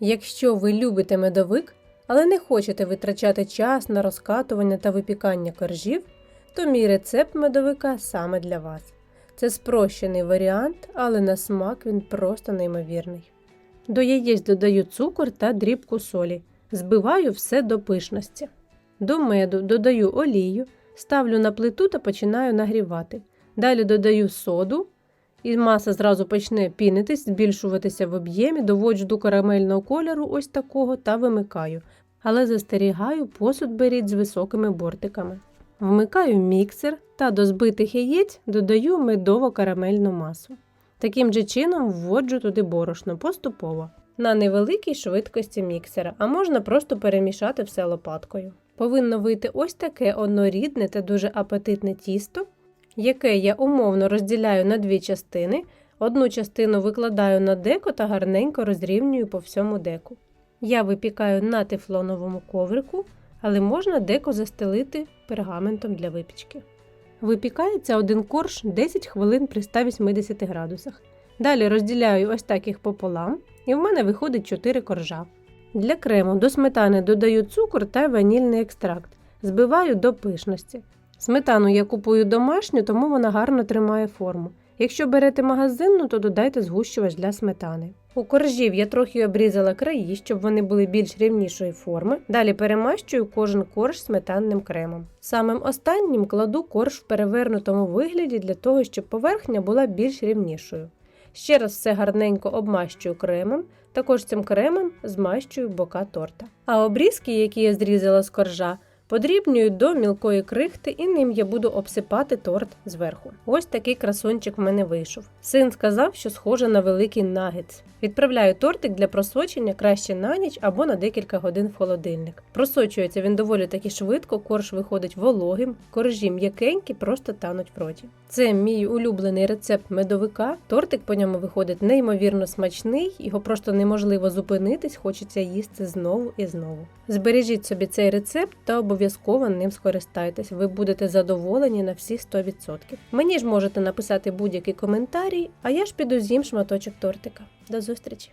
Якщо ви любите медовик, але не хочете витрачати час на розкатування та випікання коржів, то мій рецепт медовика саме для вас. Це спрощений варіант, але на смак він просто неймовірний. До яєць додаю цукор та дрібку солі. Збиваю все до пишності. До меду додаю олію, ставлю на плиту та починаю нагрівати. Далі додаю соду, і маса зразу почне пінитись, збільшуватися в об'ємі, доводжу до карамельного кольору ось такого та вимикаю. Але застерігаю, посуд беріть з високими бортиками. Вмикаю міксер та до збитих яєць додаю медово-карамельну масу. Таким же чином вводжу туди борошно поступово на невеликій швидкості міксера, а можна просто перемішати все лопаткою. Повинно вийти ось таке однорідне та дуже апетитне тісто, яке я умовно розділяю на дві частини. Одну частину викладаю на деко та гарненько розрівнюю по всьому деку. Я випікаю на тефлоновому коврику, але можна деко застелити пергаментом для випічки. Випікається один корж 10 хвилин при 180 градусах. Далі розділяю ось так їх пополам, і в мене виходить 4 коржа. Для крему до сметани додаю цукор та ванільний екстракт. Збиваю до пишності. Сметану я купую домашню, тому вона гарно тримає форму. Якщо берете магазинну, то додайте згущувач для сметани. У коржів я трохи обрізала краї, щоб вони були більш рівнішої форми. Далі перемащую кожен корж сметанним кремом. Самим останнім кладу корж в перевернутому вигляді для того, щоб поверхня була більш рівнішою. Ще раз все гарненько обмащую кремом, також цим кремом змащую бока торта. А обрізки, які я зрізала з коржа, подрібнюю до мілкої крихти і ним я буду обсипати торт зверху. Ось такий красончик в мене вийшов. Син сказав, що схоже на великий нагетс. Відправляю тортик для просочення краще на ніч або на декілька годин в холодильник. Просочується він доволі таки швидко, корж виходить вологим, коржі м'якенькі, просто тануть в роті. Це мій улюблений рецепт медовика. Тортик по ньому виходить неймовірно смачний, його просто неможливо зупинитись, хочеться їсти знову і знову. Збережіть собі цей рецепт та обов'язково ним скористайтесь. Ви будете задоволені на всі 100%. Мені ж можете написати будь-який коментарій, а я ж піду з'їм шматочок тортика. До зустрічі!